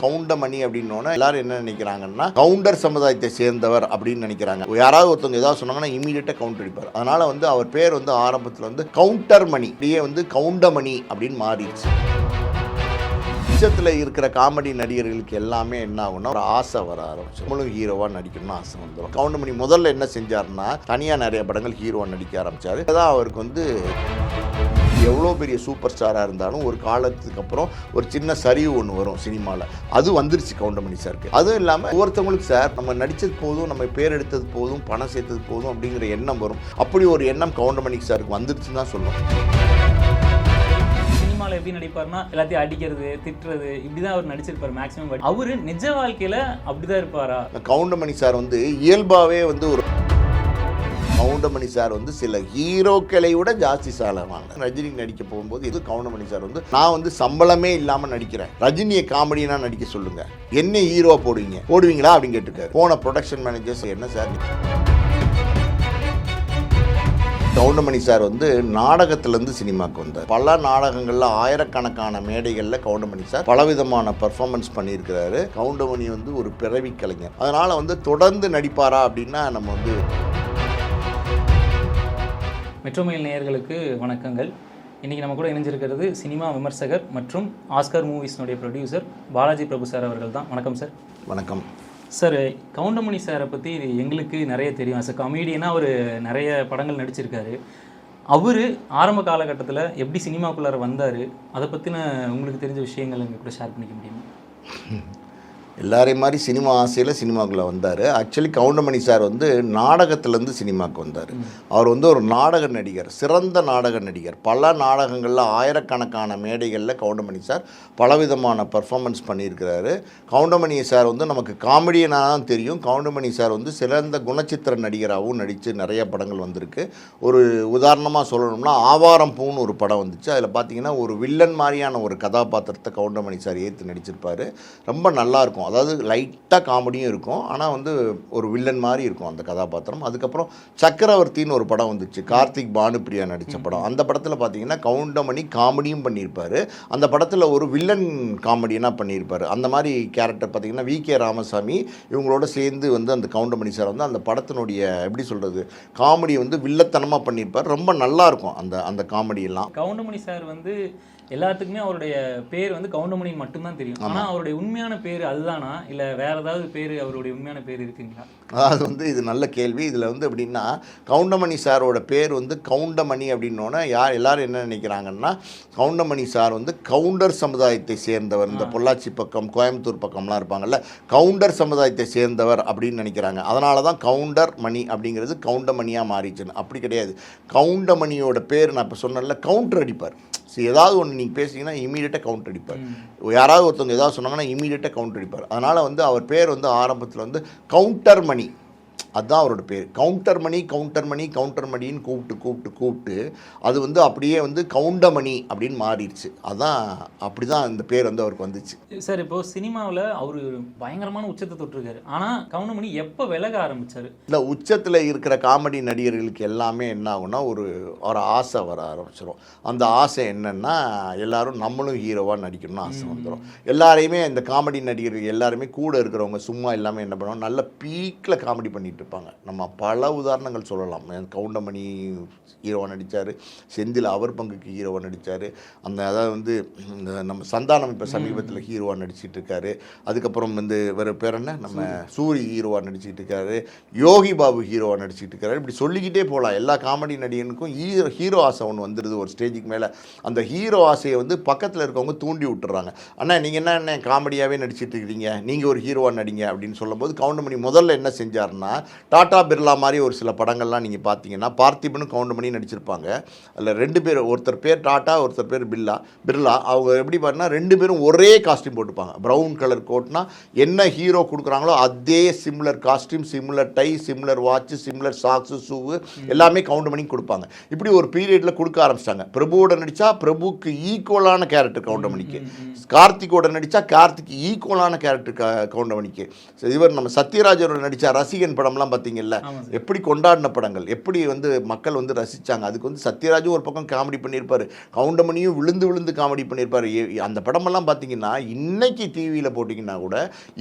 கவுண்டமணி அப்படின்னோன்னா எல்லாரும் என்ன நினைக்கிறாங்கன்னா கவுண்டர் சமுதாயத்தை சேர்ந்தவர் அப்படின்னு நினைக்கிறாங்க. யாராவது ஒருத்தவங்க ஏதாவது சொன்னாங்கன்னா இமீடியட்டாக கவுண்டர் அடிப்பார். அதனால வந்து அவர் பேர் வந்து ஆரம்பத்தில் வந்து கவுண்டர் மணி இப்படியே வந்து கவுண்டமணி அப்படின்னு மாறிடுச்சு. உச்சத்தில் இருக்கிற காமெடி நடிகர்களுக்கு எல்லாமே என்ன ஆகும்னா ஒரு ஆசை வர ஆரம்பிச்சு நம்மளும் ஹீரோவாக நடிக்கணும்னு ஆசை வந்துடும் கவுண்டமணி முதல்ல என்ன செஞ்சாருன்னா தனியாக நிறைய படங்கள் ஹீரோவாக நடிக்க ஆரம்பித்தார் அதான் அவருக்கு வந்து எவ்வளோ பெரிய சூப்பர் ஸ்டாராக இருந்தாலும் ஒரு காலத்துக்கு அப்புறம் ஒரு சின்ன சரிவு ஒன்று வரும் சினிமாவில் அது வந்துருச்சு கவுண்டமணி சாருக்கு. அதுவும் இல்லாமல் ஒவ்வொருத்தவங்களுக்கு சார் நம்ம நடித்தது போதும் நம்ம பேர் எடுத்தது போதும் பணம் சேர்த்தது போதும் அப்படிங்கிற எண்ணம் வரும். அப்படி ஒரு எண்ணம் கவுண்டமணி சாருக்கு வந்துருச்சுன்னு தான் சொல்லணும். சினிமாவில் எப்படி நடிப்பார்னா எல்லாத்தையும் அடிக்கிறது திட்டுறது இப்படிதான் அவர் நடிச்சிருப்பார் மேக்ஸிமம் அவரு நிஜ வாழ்க்கையில அப்படிதான் இருப்பாரா? கவுண்டமணி சார் வந்து இயல்பாகவே வந்து ஒரு கவுண்டமணி சார் வந்து சில ஹீரோக்களை விட ஜாஸ்தி சாலவாங்க ரஜினி நடிக்க போகும்போது இது கவுண்டமணி சார் வந்து நான் வந்து சம்பளமே இல்லாமல் நடிக்கிறேன். ரஜினியை காமெடினா நடிக்க சொல்லுங்க. என்ன ஹீரோவா போடுவீங்க? போடுவீங்களா? அப்படின்னு கேட்டுருக்காரு. போன ப்ரொடக்ஷன் மேனேஜர்ஸ் என்ன சார்? கவுண்டமணி சார் வந்து நாடகத்திலேருந்து சினிமாவுக்கு வந்தார். பல நாடகங்களில் ஆயிரக்கணக்கான மேடைகளில் கவுண்டமணி சார் பலவிதமான பர்ஃபார்மன்ஸ் பண்ணியிருக்கிறாரு. கவுண்டமணி வந்து ஒரு பிறவி கலைஞர். அதனால் வந்து தொடர்ந்து நடிப்பாரா அப்படின்னா நம்ம வந்து மெட்ரோமெயில் நேயர்களுக்கு வணக்கங்கள். இன்னைக்கு நம்ம கூட இணைஞ்சிருக்கிறது சினிமா விமர்சகர் மற்றும் ஆஸ்கர் மூவிஸ்னுடைய ப்ரொடியூசர் பாலாஜி பிரபு சார் அவர்கள் தான் வணக்கம் சார். வணக்கம். சார் கவுண்டமணி சாரை பற்றி எங்களுக்கு நிறைய தெரியும். சார் கமெடியனாக அவர் நிறைய படங்கள் நடிச்சிருக்காரு. அவர் ஆரம்ப காலகட்டத்தில் எப்படி சினிமாக்குள்ளார வந்தார்? அதை பற்றின உங்களுக்கு தெரிஞ்ச விஷயங்கள் எங்கள் கூட ஷேர் பண்ணிக்க முடியுமா? எல்லாரையும் மாதிரி சினிமா ஆசையில் சினிமாக்குள்ளே வந்தார். ஆக்சுவலி கவுண்டமணி சார் வந்து நாடகத்துலேருந்து சினிமாவுக்கு வந்தார். அவர் வந்து ஒரு நாடக நடிகர் சிறந்த நாடக நடிகர். பல நாடகங்களில் ஆயிரக்கணக்கான மேடைகளில் கவுண்டமணி சார் பலவிதமான பர்ஃபார்மன்ஸ் பண்ணியிருக்கிறாரு. கவுண்டமணி சார் வந்து நமக்கு காமெடியனாக தான் தெரியும். கவுண்டமணி சார் வந்து சிறந்த குணச்சித்திர நடிகராகவும் நடித்து நிறைய படங்கள் வந்திருக்கு. ஒரு உதாரணமாக சொல்லணும்னா ஆவாரம் பூன்னு ஒரு படம் வந்துச்சு. அதில் பார்த்தீங்கன்னா ஒரு வில்லன் மாதிரியான ஒரு கதாபாத்திரத்தை கவுண்டமணி சார் ஏற்று நடிச்சிருப்பார். ரொம்ப நல்லாயிருக்கும் இருக்கும். அதாவது லைட்டாக காமெடியும் இருக்கும். ஆனால் வந்து ஒரு வில்லன் மாதிரி இருக்கும் அந்த கதாபாத்திரம். அதுக்கப்புறம் சக்கரவர்த்தின்னு ஒரு படம் வந்துச்சு. கார்த்திக் பானுப்பிரியா நடித்த படம். அந்த படத்தில் பார்த்தீங்கன்னா கவுண்டமணி காமெடியும் பண்ணியிருப்பார். அந்த படத்தில் ஒரு வில்லன் காமெடியனாக பண்ணியிருப்பார். அந்த மாதிரி கேரக்டர் பார்த்தீங்கன்னா வி கே ராமசாமி இவங்களோட சேர்ந்து வந்து அந்த கவுண்டமணி சார் வந்து அந்த படத்தினுடைய எப்படி சொல்கிறது காமெடி வந்து வில்லத்தனமாக பண்ணியிருப்பார். ரொம்ப நல்லாயிருக்கும் அந்த அந்த காமெடியெல்லாம் கவுண்டமணி சார் வந்து எல்லாத்துக்குமே அவருடைய பேர் வந்து கவுண்டமணி மட்டும்தான் தெரியும். ஆனா அவருடைய உண்மையான பேர் அதுதானா? இல்ல வேற ஏதாவது பேர் அவருடைய உண்மையான பேர் இருக்குங்களா? அதாவது வந்து இது நல்ல கேள்வி. இதில் வந்து எப்படின்னா கவுண்டமணி சாரோட பேர் வந்து கவுண்டமணி அப்படின்னோன்னா யார் எல்லாரும் என்ன நினைக்கிறாங்கன்னா கவுண்டமணி சார் வந்து கவுண்டர் சமுதாயத்தை சேர்ந்தவர். இந்த பொள்ளாச்சி பக்கம் கோயம்புத்தூர் பக்கம்லாம் இருப்பாங்கல்ல கவுண்டர் சமுதாயத்தை சேர்ந்தவர் அப்படின்னு நினைக்கிறாங்க. அதனால தான் கவுண்டர் மணி அப்படிங்கிறது கவுண்டமணியாக மாறிச்சுன்னு. அப்படி கிடையாது. கவுண்டமணியோட பேர் நான் இப்போ சொன்னேன்ல கவுண்டர் அடிப்பார். சரி ஏதாவது ஒன்று நீங்கள் பேசுனீங்கன்னா இமீடியட்டாக கவுண்டர் அடிப்பார். யாராவது ஒருத்தவங்க ஏதாவது சொன்னாங்கன்னா இமீடியட்டாக கவுண்டர் அடிப்பார். அதனால் வந்து அவர் பேர் வந்து ஆரம்பத்தில் வந்து கவுண்டர் மணி அதுதான் அவரோட பேர். Counter Mani counter Mani counter மணின்னு கூப்பிட்டு கூப்பிட்டு கூப்பிட்டு அது வந்து அப்படியே வந்து கவுண்டமணி அப்படின்னு மாறிடுச்சு. அதான் அப்படி தான் இந்த பேர் வந்து அவருக்கு வந்துச்சு. சார் இப்போ சினிமாவில் அவர் பயங்கரமான உச்சத்தை தொட்டிருக்காரு. ஆனா கவுண்டமணி எப்போ விலக ஆரம்பிச்சாரு? இல்லை உச்சத்தில் இருக்கிற காமெடி நடிகர்களுக்கு எல்லாமே என்ன ஆகும்னா ஒரு ஒரு ஆசை வர ஆரம்பிச்சிடும் அந்த ஆசை என்னன்னா எல்லாரும் நம்மளும் ஹீரோவாக நடிக்கணும்னு ஆசை வந்துடும் எல்லாரையுமே இந்த காமெடி நடிகர்கள் எல்லாருமே கூட இருக்கிறவங்க சும்மா எல்லாமே என்ன பண்ணுவாங்க நல்ல பீக்கில் காமெடி பண்ணிட்டு இருப்பாங்க. நம்ம பல உதாரணங்கள் சொல்லலாம். கவுண்டமணி ஹீரோவாக நடித்தார் செந்தில் அவர் பங்குக்கு ஹீரோவாக நடித்தார் அந்த அதாவது வந்து இந்த நம்ம சந்தானம் இப்போ சமீபத்தில் ஹீரோவாக நடிச்சிட்டு இருக்காரு. அதுக்கப்புறம் வந்து வேறு பேர் என்ன? நம்ம சூரி. ஹீரோவாக நடிச்சிட்டு இருக்காரு. யோகி பாபு ஹீரோவாக நடிச்சிட்டு இருக்காரு. இப்படி சொல்லிக்கிட்டே போகலாம் எல்லா காமெடி நடிகனுக்கும் ஹீரோ ஹீரோ ஆசை ஒன்று வந்துடுது ஒரு ஸ்டேஜுக்கு மேலே. அந்த ஹீரோ ஆசையை வந்து பக்கத்தில் இருக்கவங்க தூண்டி விட்டுறாங்க. அண்ணா நீங்கள் என்ன என்ன காமெடியாகவே நடிச்சிட்டு இருக்கிறீங்க நீங்கள் ஒரு ஹீரோவாக நடிங்க அப்படின்னு சொல்லும்போது கவுண்டமணி முதல்ல என்ன செஞ்சாருன்னா டாடா பிர்லா மாதிரி ஒரு சில படங்கள்லாம் நீங்கள் பார்த்தீங்கன்னா பார்த்திபனும் கவுண்டமணி நடிச்சிருப்பாங்க. அதில் ரெண்டு பேர் ஒருத்தர் பேர் டாட்டா ஒருத்தர் பேர் பில்லா பிர்லா அவங்க எப்படி பார்த்தீங்கன்னா ரெண்டு பேரும் ஒரே காஸ்டியூம் போட்டுப்பாங்க ப்ரௌன் கலர் கோட்னா என்ன ஹீரோ கொடுக்குறாங்களோ அதே similar costume similar tie similar watch similar socks shoe எல்லாமே கவுண்ட் பண்ணி கொடுப்பாங்க. இப்படி ஒரு பீரியடில் கொடுக்க ஆரம்பிச்சிட்டாங்க. பிரபுவோட நடித்தா பிரபுக்கு ஈக்குவலான கேரக்டர் கவுண்டமணிக்கு. கார்த்திகோட நடித்தா கார்த்திக் ஈக்குவலான கேரக்டர் கவுண்டமணிக்கு. இவர் நம்ம சத்யராஜோட நடித்த ரசிகன் படம்லாம் படங்கள்லாம் பார்த்தீங்கல்ல எப்படி கொண்டாடின படங்கள்? எப்படி வந்து மக்கள் வந்து ரசிச்சாங்க? அதுக்கு வந்து சத்யராஜும் ஒரு பக்கம் காமெடி பண்ணியிருப்பாரு. கவுண்டமணியும் விழுந்து விழுந்து காமெடி பண்ணியிருப்பாரு. அந்த படமெல்லாம் பார்த்தீங்கன்னா இன்னைக்கு டிவியில் போட்டிங்கன்னா கூட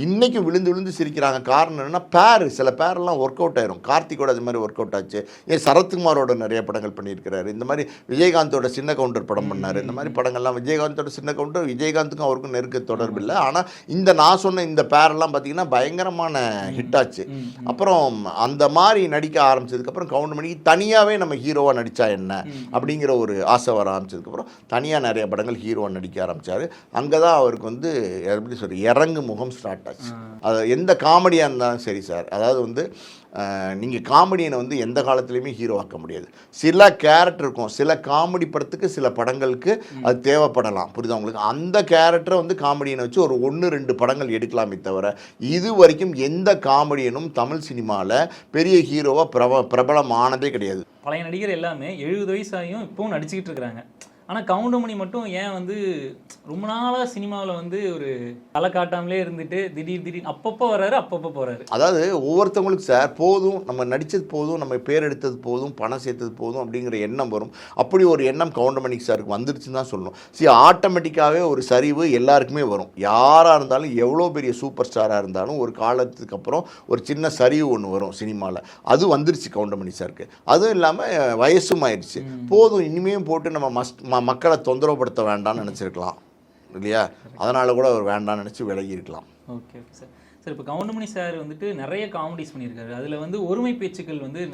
இன்னைக்கு விழுந்து விழுந்து சிரிக்கிறாங்க. காரணம் என்னன்னா பேர். சில பேரெல்லாம் ஒர்க் அவுட் ஆயிரும். கார்த்திகோட அது மாதிரி ஒர்க் அவுட் ஆச்சு. ஏன் சரத்குமாரோட நிறைய படங்கள் பண்ணியிருக்கிறாரு. இந்த மாதிரி விஜயகாந்தோட சின்ன கவுண்டர் படம் பண்ணாரு. இந்த மாதிரி படங்கள்லாம் விஜயகாந்தோட சின்ன கவுண்டர் விஜயகாந்துக்கும் அவருக்கும் நெருக்க தொடர்பு இல்லை. ஆனால் இந்த நான் சொன்ன இந்த பேரெல்லாம் பார்த்தீங்கன்னா பயங்கரமான ஹிட் ஆச்சு. அப்புறம் அந்த மாதிரி நடிக்க ஆரம்பிச்சதுக்கப்புறம் கவுண்டமணிக்கு தனியாகவே நம்ம ஹீரோவாக நடித்தா என்ன அப்படிங்கிற ஒரு ஆசை வர ஆரம்பிச்சதுக்கப்புறம் தனியாக நிறைய படங்கள் ஹீரோவாக நடிக்க ஆரம்பித்தார் அங்கே தான் அவருக்கு வந்து எப்படி சொல்ற இறங்கு முகம் ஸ்டார்ட் ஆச்சு. அது எந்த காமெடியாக இருந்தாலும் சரி சார். அதாவது வந்து நீங்கள் காமெடியனை வந்து எந்த காலத்துலேயுமே ஹீரோ ஆக்க முடியாது. சில கேரக்டர் இருக்கும். சில காமெடி படத்துக்கு சில படங்களுக்கு அது தேவைப்படலாம். புரியுதா உங்களுக்கு? அந்த கேரக்டரை வந்து காமெடியனை வச்சு ஒரு ஒன்று ரெண்டு படங்கள் எடுக்கலாமே தவிர இது வரைக்கும் எந்த காமெடியனும் தமிழ் சினிமாவில் பெரிய ஹீரோவாக பிரப பிரபலம் ஆனதே கிடையாது. பழைய நடிகர் எல்லாமே எழுபது வயசாகியும் இப்பவும் நடிச்சுக்கிட்டு இருக்கிறாங்க. ஆனால் கவுண்டமணி மட்டும் ஏன் வந்து ரொம்ப நாளாக சினிமாவில் வந்து ஒரு தலை காட்டாமலே இருந்துட்டு திடீர் திடீர் அப்பப்போ வர்றாரு அப்பப்போ போகிறாரு அதாவது ஒவ்வொருத்தவங்களுக்கு சார் போதும் நம்ம நடித்தது போதும் நம்ம பேர் எடுத்தது போதும் பணம் சேர்த்தது போதும் அப்படிங்கிற எண்ணம் வரும். அப்படி ஒரு எண்ணம் கவுண்டமணிக்கு சாருக்கு வந்துருச்சுன்னு தான் சொல்லணும். சி ஆட்டோமேட்டிக்காகவே ஒரு சரிவு எல்லாருக்குமே வரும். யாராக இருந்தாலும் எவ்வளோ பெரிய சூப்பர் ஸ்டாராக இருந்தாலும் ஒரு காலத்துக்கு அப்புறம் ஒரு சின்ன சரிவு ஒன்று வரும் சினிமாவில் அது வந்துருச்சு கவுண்டமணி சாருக்கு. அதுவும் இல்லாமல் வயசும் ஆயிடுச்சு. போதும் இனிமேயும் போட்டு நம்ம மஸ் ம- மக்களை தொந்தரவுப்படுத்த வேண்டாம்னு நினச்சிருக்கலாம். இல்லையா? அதனால் கூட அவர் வேண்டாம்னு நினச்சி விலகி இருக்கலாம் ஓகே ஓகே சார். சார் இப்போ கவுண்டமணி சார் வந்துட்டு நிறைய காமெடிஸ் பண்ணியிருக்காரு. அதில் வந்து ஒருமை பேச்சுக்கள் வந்து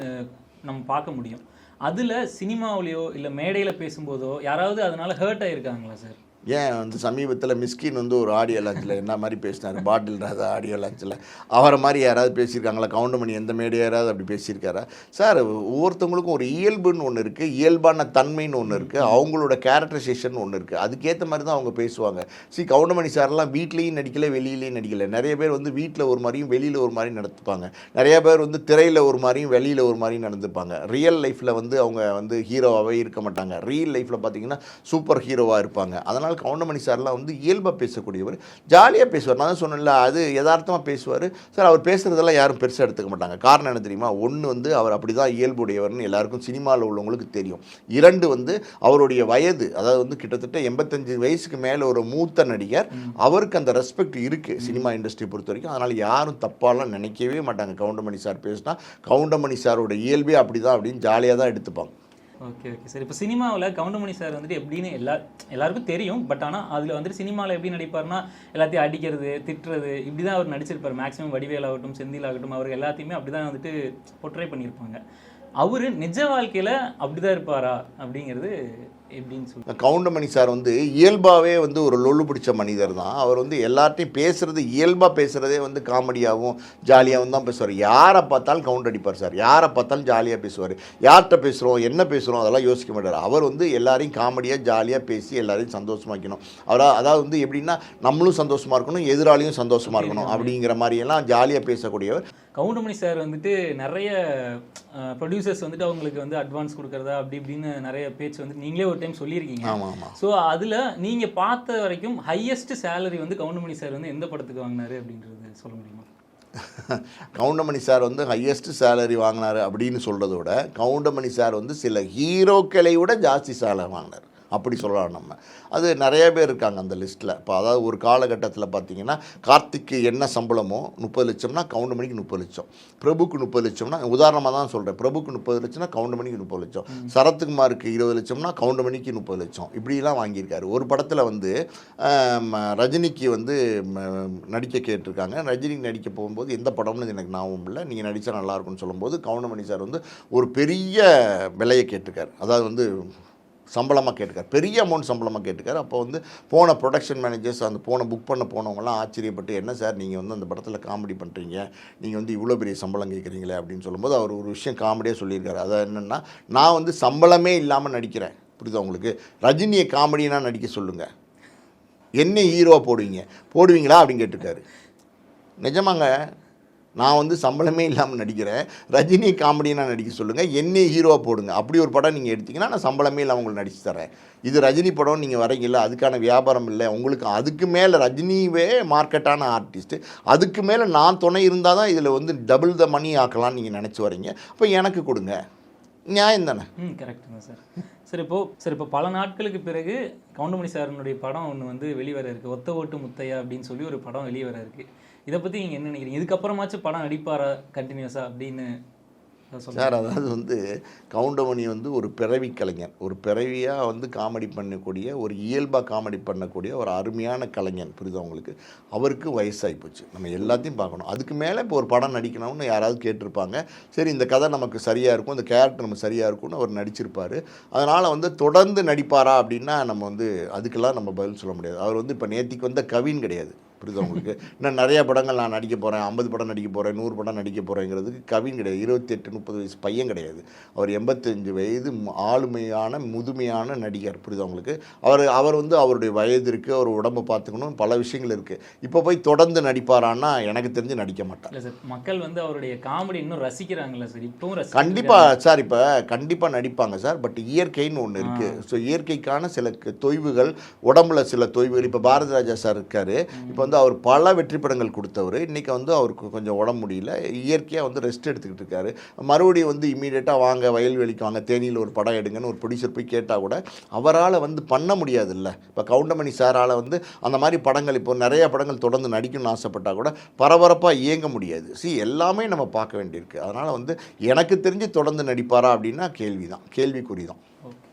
நம்ம பார்க்க முடியும். அதில் சினிமாவிலையோ இல்லை மேடையில் பேசும்போதோ யாராவது அதனால் ஹர்ட் ஆகிருக்காங்களா சார்? ஏன் வந்து சமீபத்தில் மிஸ்கின் வந்து ஒரு ஆடியோ லான்ச்சில் என்ன மாதிரி பேசினார்? பாட்டில் ராஜா ஆடியோ லான்ச்சில் அவரை மாதிரி யாராவது பேசியிருக்காங்களா? கவுண்டமணி எந்த மேடையா யாராவது அப்படி பேசியிருக்காரா? சார் ஒவ்வொருத்தவங்களுக்கும் ஒரு இயல்புன்னு ஒன்று இருக்குது இயல்பான தன்மைன்னு ஒன்று இருக்குது அவங்களோட கேரக்டரைசேஷன் ஒன்று இருக்குது அதுக்கேற்ற மாதிரி தான் அவங்க பேசுவாங்க. சி கவுண்டமணி சார்லாம் வீட்லேயும் நடிக்கல வெளியிலையும் நடிக்கல. நிறைய பேர் வந்து வீட்டில் ஒரு மாதிரியும் வெளியில் ஒரு மாதிரியும் நடத்துப்பாங்க நிறைய பேர் வந்து திரையில் ஒரு மாதிரியும் வெளியில் ஒரு மாதிரியும் நடந்துப்பாங்க. ரியல் லைஃப்பில் வந்து அவங்க வந்து ஹீரோவாகவே இருக்க மாட்டாங்க. ரியல் லைஃப்பில் பார்த்தீங்கன்னா சூப்பர் ஹீரோவாக இருப்பாங்க. அதனால் கவுண்டமணி சார்லாம் வந்து இயல்பாக பேசக்கூடியவர் ஜாலியாக பேசுவார். நான் தான் சொன்னேன்ல அது யதார்த்தமாக பேசுவார். சார் அவர் பேசுகிறதெல்லாம் யாரும் பெருசாக எடுத்துக்க மாட்டாங்க. காரணம் என்ன தெரியுமா? ஒன்று வந்து அவர் அப்படி தான் இயல்புடையவர்னு எல்லாருக்கும் சினிமாவில் உள்ளவங்களுக்கு தெரியும். இரண்டு வந்து அவருடைய வயது அதாவது வந்து கிட்டத்தட்ட எண்பத்தஞ்சு வயசுக்கு மேலே ஒரு மூத்த நடிகர். அவருக்கு அந்த ரெஸ்பெக்ட் இருக்குது சினிமா இண்டஸ்ட்ரி பொறுத்த வரைக்கும். அதனால் யாரும் தப்பாலாம் நினைக்கவே மாட்டாங்க. கவுண்டமணி சார் பேசினா கவுண்டமணி சாரோட இயல்பே அப்படி தான் அப்படின்னு ஜாலியாக தான் எடுத்துப்பாங்க. Okay okay. சார் இப்போ சினிமாவில் கவுண்டமணி சார் வந்துட்டு எப்படின்னு எல்லா எல்லாருக்கும் தெரியும். பட் ஆனால் அதில் வந்துட்டு சினிமாவில் எப்படி நடிப்பார்னா எல்லாத்தையும் அடிக்கிறது திட்டுறது இப்படி தான் அவர் நடிச்சிருப்பார். மேக்ஸிமம் வடிவேல் ஆகட்டும் செந்தில் ஆகட்டும் அவர் எல்லாத்தையுமே அப்படி தான் வந்துட்டு பொட்ரை பண்ணியிருப்பாங்க. அவர் நிஜ வாழ்க்கையில் அப்படி தான் இருப்பாரா அப்படிங்கிறது எப்படின்னு சொல்லி. கவுண்டமணி சார் வந்து இயல்பாகவே வந்து ஒரு லொல்லு பிடிச்ச மனிதர் தான். அவர் வந்து எல்லார்ட்டையும் பேசுறது இயல்பாக பேசுகிறதே வந்து காமெடியாகவும் ஜாலியாகவும் தான் பேசுவார். யாரை பார்த்தாலும் கவுண்ட் அடிப்பார் சார். யாரை பார்த்தாலும் ஜாலியாக பேசுவார். யார்கிட்ட பேசுகிறோம் என்ன பேசுகிறோம் அதெல்லாம் யோசிக்க மாட்டார். அவர் வந்து எல்லாரையும் காமெடியாக ஜாலியாக பேசி எல்லாரையும் சந்தோஷமாக்கணும் அவரா அதாவது வந்து எப்படின்னா நம்மளும் சந்தோஷமாக இருக்கணும் எதிராளியும் சந்தோஷமாக இருக்கணும் அப்படிங்கிற மாதிரியெல்லாம் ஜாலியாக பேசக்கூடியவர். கவுண்டமணி சார் வந்துட்டு நிறைய ப்ரொடியூசர்ஸ் வந்துட்டு அவங்களுக்கு வந்து அட்வான்ஸ் கொடுக்கறதா அப்படி இப்படின்னு நிறைய பேச்சு வந்து நீங்களே ஒரு டைம் சொல்லியிருக்கீங்க. ஸோ அதில் நீங்கள் பார்த்த வரைக்கும் ஹையஸ்ட் சேலரி வந்து கவுண்டமணி சார் வந்து எந்த படத்துக்கு வாங்கினாரு அப்படின்றது சொல்ல முடியுமா? கவுண்டமணி சார் வந்து ஹையஸ்ட் சேலரி வாங்கினாரு அப்படின்னு சொல்கிறத விட கவுண்டமணி சார் வந்து சில ஹீரோக்களை விட ஜாஸ்தி சேலரி வாங்கினார். அப்படி சொல்லலாம் நம்ம. அது நிறைய பேர் இருக்காங்க அந்த லிஸ்ட்டில் இப்போ அதாவது ஒரு காலகட்டத்தில் பார்த்தீங்கன்னா கார்த்திக்கு என்ன சம்பளமோ முப்பது லட்சம்னா கவுண்டமணிக்கு முப்பது லட்சம். பிரபுக்கு முப்பது லட்சம்னா உதாரணமாக தான் சொல்கிறேன் பிரபுக்கு முப்பது லட்சம்னா கவுண்டமணிக்கு முப்பது லட்சம். சரத்குமாருக்கு இருபது லட்சம்னா கவுண்டமணிக்கு முப்பது லட்சம். இப்படிலாம் வாங்கியிருக்காரு. ஒரு படத்தில் வந்து ரஜினிக்கு வந்து நடிக்க கேட்டிருக்காங்க. ரஜினி நடிக்க போகும்போது எந்த படம்னு எனக்கு ஞாபகம் இல்லை. நீங்கள் நடித்தா நல்லா இருக்கும்னு சொல்லும்போது கவுண்டமணி சார் வந்து ஒரு பெரிய விலையை கேட்டிருக்காரு. அதாவது வந்து சம்பளமாக கேட்டுக்கார். பெரிய அமௌண்ட் சம்பளமாக கேட்டுக்கார். அப்போ வந்து போன ப்ரொடக்ஷன் மேனேஜர்ஸ் அந்த போன புக் பண்ண போனவங்கலாம் ஆச்சரியப்பட்டு என்ன சார் நீங்கள் வந்து அந்த படத்தில் காமெடி பண்ணுறீங்க நீங்கள் வந்து இவ்வளோ பெரிய சம்பளம் கேட்குறீங்களே? அப்படின்னு சொல்லும்போது அவர் ஒரு விஷயம் காமெடியாக சொல்லியிருக்காரு. அதை என்னென்னா நான் வந்து சம்பளமே இல்லாமல் நடிக்கிறேன். புரியுதா உங்களுக்கு? ரஜினியை காமெடினா நடிக்க சொல்லுங்கள் என்ன ஹீரோவாக போடுவீங்க? போடுவீங்களா? அப்படின்னு கேட்டிருக்காரு. நிஜமாங்க நான் வந்து சம்பளமே இல்லாமல் நடிக்கிறேன். ரஜினி காமெடினா நடிக்க சொல்லுங்கள் என்னை ஹீரோவாக போடுங்க. அப்படி ஒரு படம் நீங்கள் எடுத்தீங்கன்னா நான் சம்பளமே இல்லாமல் உங்களுக்கு நடிச்சு தரேன். இது ரஜினி படம் நீங்கள் வரீங்கல்ல அதுக்கான வியாபாரம் இல்லை. உங்களுக்கு அதுக்கு மேலே ரஜினிவே மார்க்கெட்டான ஆர்டிஸ்ட்டு அதுக்கு மேலே நான் துணை இருந்தால் தான் இதில் வந்து டபுள் த மணி ஆக்கலாம்னு நீங்கள் நினச்சி வரீங்க. அப்போ எனக்கு கொடுங்க. நியாயம் தானே? ம் கரெக்டுங்க சார். சார் இப்போ சார் இப்போ பல நாட்களுக்கு பிறகு கவுண்டமணி சாரனுடைய படம் ஒன்று வந்து வெளிவர இருக்குது ஒத்த ஓட்டு முத்தையா அப்படின்னு சொல்லி ஒரு படம் வெளியே வர இதை பற்றி நீங்கள் என்ன நினைக்கிறீங்க? இதுக்கப்புறமாச்சும் படம் நடிப்பாரா கண்டினியூஸாக அப்படின்னு சார் அதாவது வந்து கவுண்டமணி வந்து ஒரு பிறவி கலைஞர் ஒரு பிறவியாக வந்து காமெடி பண்ணக்கூடிய ஒரு இயல்பாக காமெடி பண்ணக்கூடிய ஒரு அருமையான கலைஞன். புரியுதா உங்களுக்கு? அவருக்கு வயசாகி போச்சு. நம்ம எல்லாத்தையும் பார்க்கணும். அதுக்கு மேலே இப்போ ஒரு படம் நடிக்கணும்னு யாராவது கேட்டிருப்பாங்க. சரி இந்த கதை நமக்கு சரியாக இருக்கும் இந்த கேரக்டர் நம்ம சரியாக இருக்கும்னு அவர் நடிச்சிருப்பார். அதனால் வந்து தொடர்ந்து நடிப்பாரா அப்படின்னா நம்ம வந்து அதுக்கெல்லாம் நம்ம பதில் சொல்ல முடியாது. அவர் வந்து இப்போ நேத்திக்கு வந்த கவின் கிடையாது. புரியுதா உங்களுக்கு? இன்னும் நிறைய படங்கள் நான் நடிக்க போகிறேன் ஐம்பது படம் நடிக்க போகிறேன் நூறு படம் நடிக்க போகிறேங்கிறதுக்கு கவின் கிடையாது. இருபத்தெட்டு முப்பது வயசு பையன் கிடையாது. அவர் எண்பத்தஞ்சு வயது ஆளுமையான முதுமையான நடிகர். புரியுதா உங்களுக்கு? அவர் அவர் வந்து அவருடைய வயது இருக்குது அவர் உடம்பை பார்த்துக்கணும். பல விஷயங்கள் இருக்குது இப்போ போய் தொடர்ந்து நடிப்பாரான்னா எனக்கு தெரிஞ்சு நடிக்க மாட்டார். இல்லை சார் மக்கள் வந்து அவருடைய காமெடி இன்னும் ரசிக்கிறாங்களா சார். இப்பவும் கண்டிப்பாக சார் இப்போ கண்டிப்பாக நடிப்பாங்க சார். பட் இயற்கைன்னு ஒன்று இருக்குது ஸோ இயற்கைக்கான சில தொய்வுகள் உடம்புல சில தொய்வுகள். இப்போ பாரதி ராஜா சார் இருக்கார். இப்போ வந்து அவர் பல வெற்றி படங்கள் கொடுத்தவர். இன்றைக்கி வந்து அவருக்கு கொஞ்சம் உடம்பு முடியல. இயற்கையாக வந்து ரெஸ்ட் எடுத்துக்கிட்டு இருக்காரு. மறுபடியும் வந்து இமீடியட்டாக வாங்க வயல்வெளிக்கு வாங்க தேனியில் ஒரு படம் எடுங்கன்னு ஒரு ப்ரொடியூசர் போய் கேட்டால் கூட அவரால் வந்து பண்ண முடியாதுல்ல. இப்போ கவுண்டமணி சாரால் வந்து அந்த மாதிரி படங்கள் இப்போ நிறைய படங்கள் தொடர்ந்து நடிக்கணும்னு ஆசைப்பட்டால் கூட பரபரப்பாக இயங்க முடியாது. சி எல்லாமே நம்ம பார்க்க வேண்டியிருக்கு. அதனால் வந்து எனக்கு தெரிஞ்சு தொடர்ந்து நடிப்பாரா அப்படின்னா கேள்வி தான் கேள்விக்குறி தான் ஓகே